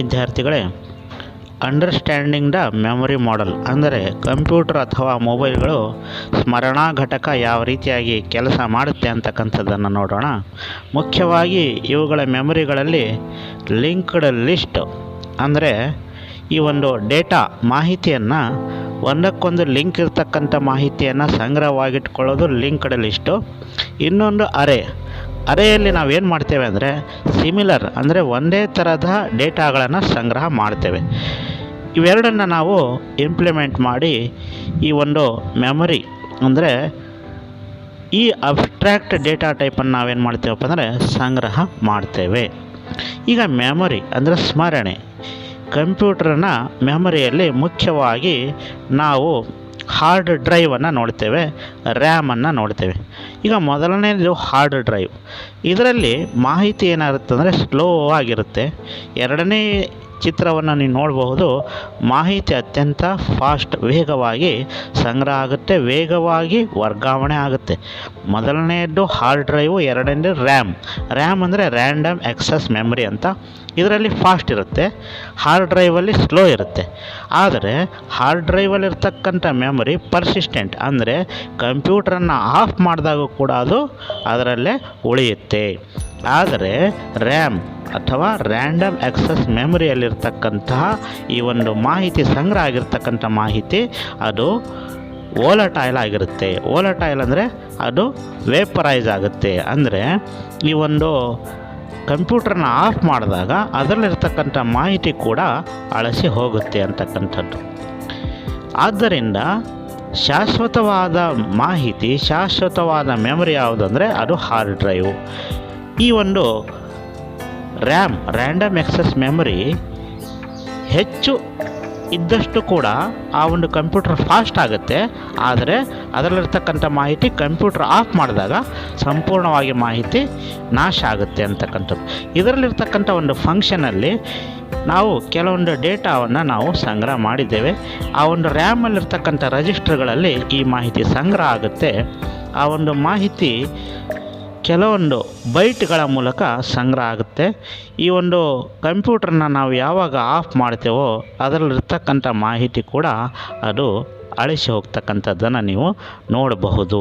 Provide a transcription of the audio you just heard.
ವಿದ್ಯಾರ್ಥಿಗಳೇ understanding the memory model ಅಂದರೆ computer ಅಥವಾ ಮೊಬೈಲ್ಗಳು ಸ್ಮರಣಾ ಘಟಕ ಯಾವ ರೀತಿಯಾಗಿ ಕೆಲಸ ಮಾಡುತ್ತೆ ಅಂತಕ್ಕಂಥದ್ದನ್ನು ನೋಡೋಣ. ಮುಖ್ಯವಾಗಿ ಇವುಗಳ ಮೆಮೊರಿಗಳಲ್ಲಿ ಲಿಂಕ್ಡ್ ಲಿಸ್ಟ್ ಅಂದರೆ ಈ ಒಂದು ಡೇಟಾ ಮಾಹಿತಿಯನ್ನು ಒಂದಕ್ಕೊಂದು ಲಿಂಕ್ ಇರ್ತಕ್ಕಂಥ ಮಾಹಿತಿಯನ್ನು ಸಂಗ್ರಹವಾಗಿಟ್ಕೊಳ್ಳೋದು ಲಿಂಕ್ಡ್ ಲಿಸ್ಟು ಇನ್ನೊಂದು ಅರೆ ಅರೆಯಲ್ಲಿ ನಾವೇನು ಮಾಡ್ತೇವೆ ಅಂದರೆ ಸಿಮಿಲರ್ ಅಂದರೆ ಒಂದೇ ಥರದ ಡೇಟಾಗಳನ್ನು ಸಂಗ್ರಹ ಮಾಡ್ತೇವೆ. ಇವೆರಡನ್ನು ನಾವು ಇಂಪ್ಲಿಮೆಂಟ್ ಮಾಡಿ ಈ ಒಂದು ಮೆಮೊರಿ ಅಂದರೆ ಈ ಅಬ್ಸ್ಟ್ರ್ಯಾಕ್ಟ್ ಡೇಟಾ ಟೈಪನ್ನು ನಾವೇನು ಮಾಡ್ತೇವಪ್ಪ ಅಂದರೆ ಸಂಗ್ರಹ ಮಾಡ್ತೇವೆ. ಈಗ ಮೆಮೊರಿ ಅಂದರೆ ಸ್ಮರಣೆ. ಕಂಪ್ಯೂಟರ್ನ ಮೆಮೊರಿಯಲ್ಲಿ ಮುಖ್ಯವಾಗಿ ನಾವು ಹಾರ್ಡ್ ಡ್ರೈವನ್ನು ನೋಡ್ತೇವೆ ರ್ಯಾಮನ್ನು ನೋಡ್ತೇವೆ. ಈಗ ಮೊದಲನೇದು ಹಾರ್ಡ್ ಡ್ರೈವ್ ಇದರಲ್ಲಿ ಮಾಹಿತಿ ಏನಾಗುತ್ತೆ ಅಂದರೆ ಸ್ಲೋ ಆಗಿರುತ್ತೆ. ಎರಡನೇ ಚಿತ್ರವನ್ನು ನೀವು ನೋಡಬಹುದು, ಮಾಹಿತಿ ಅತ್ಯಂತ ಫಾಸ್ಟ್ ವೇಗವಾಗಿ ಸಂಗ್ರಹ ಆಗುತ್ತೆ, ವೇಗವಾಗಿ ವರ್ಗಾವಣೆ ಆಗುತ್ತೆ. ಮೊದಲನೆಯದ್ದು ಹಾರ್ಡ್ ಡ್ರೈವು ಎರಡನೇದು ರ್ಯಾಮ್ ರ್ಯಾಮ್ ಅಂದರೆ ರ್ಯಾಂಡಮ್ ಎಕ್ಸಸ್ ಮೆಮರಿ ಅಂತ. ಇದರಲ್ಲಿ ಫಾಸ್ಟ್ ಇರುತ್ತೆ ಹಾರ್ಡ್ ಡ್ರೈವಲ್ಲಿ ಸ್ಲೋ ಇರುತ್ತೆ. ಆದರೆ ಹಾರ್ಡ್ ಡ್ರೈವಲ್ಲಿರ್ತಕ್ಕಂಥ ಮೆಮೊರಿ ಪರ್ಸಿಸ್ಟೆಂಟ್ ಅಂದರೆ ಕಂಪ್ಯೂಟ್ರನ್ನು ಆಫ್ ಮಾಡಿದಾಗ ಕೂಡ ಅದು ಅದರಲ್ಲೇ ಉಳಿಯುತ್ತೆ. ಆದರೆ ರ್ಯಾಮ್ ಅಥವಾ ರ್ಯಾಂಡಮ್ ಆಕ್ಸೆಸ್ ಮೆಮೊರಿಯಲ್ಲಿರ್ತಕ್ಕಂತಹ ಈ ಒಂದು ಮಾಹಿತಿ ಸಂಗ್ರಹ ಆಗಿರ್ತಕ್ಕಂಥ ಮಾಹಿತಿ, ಅದು ಓಲಟೈಲ್ ಆಗಿರುತ್ತೆ. ಓಲಟೈಲ್ ಅಂದರೆ ಅದು ವೇಪರೈಸ್ ಆಗುತ್ತೆ. ಅಂದರೆ ಈ ಒಂದು ಕಂಪ್ಯೂಟರ್ನ ಆಫ್ ಮಾಡಿದಾಗ ಅದರಲ್ಲಿರ್ತಕ್ಕಂಥ ಮಾಹಿತಿ ಕೂಡ ಅಳಸಿ ಹೋಗುತ್ತೆ ಅಂತಕ್ಕಂಥದ್ದು. ಆದ್ದರಿಂದ ಶಾಶ್ವತವಾದ ಮಾಹಿತಿ, ಶಾಶ್ವತವಾದ ಮೆಮೊರಿ ಯಾವುದಂದರೆ ಅದು ಹಾರ್ಡ್ ಡ್ರೈವು ಈ ಒಂದು ರ್ಯಾಮ್ ರ್ಯಾಂಡಮ್ ಎಕ್ಸಸ್ ಮೆಮೊರಿ ಹೆಚ್ಚು ಇದ್ದಷ್ಟು ಕೂಡ ಆ ಒಂದು ಕಂಪ್ಯೂಟರ್ ಫಾಸ್ಟ್ ಆಗುತ್ತೆ. ಆದರೆ ಅದರಲ್ಲಿರ್ತಕ್ಕಂಥ ಮಾಹಿತಿ ಕಂಪ್ಯೂಟರ್ ಆಫ್ ಮಾಡಿದಾಗ ಸಂಪೂರ್ಣವಾಗಿ ಮಾಹಿತಿ ನಾಶ ಆಗುತ್ತೆ ಅಂತಕ್ಕಂಥದ್ದು. ಇದರಲ್ಲಿರ್ತಕ್ಕಂಥ ಒಂದು ಫಂಕ್ಷನಲ್ಲಿ ನಾವು ಕೆಲವೊಂದು ಡೇಟಾವನ್ನು ನಾವು ಸಂಗ್ರಹ ಮಾಡಿದ್ದೇವೆ. ಆ ಒಂದು ರ್ಯಾಮಲ್ಲಿರ್ತಕ್ಕಂಥ ರಜಿಸ್ಟರ್ಗಳಲ್ಲಿ ಈ ಮಾಹಿತಿ ಸಂಗ್ರಹ ಆಗುತ್ತೆ. ಆ ಒಂದು ಮಾಹಿತಿ ಕೆಲವೊಂದು ಬೈಟ್ಗಳ ಮೂಲಕ ಸಂಗ್ರಹ ಆಗುತ್ತೆ. ಈ ಒಂದು ಕಂಪ್ಯೂಟರ್ನ ನಾವು ಯಾವಾಗ ಆಫ್ ಮಾಡ್ತೇವೋ ಅದರಲ್ಲಿರ್ತಕ್ಕಂಥ ಮಾಹಿತಿ ಕೂಡ ಅದು ಅಳಿಸಿ ಹೋಗ್ತಕ್ಕಂಥದ್ದನ್ನು ನೀವು ನೋಡಬಹುದು.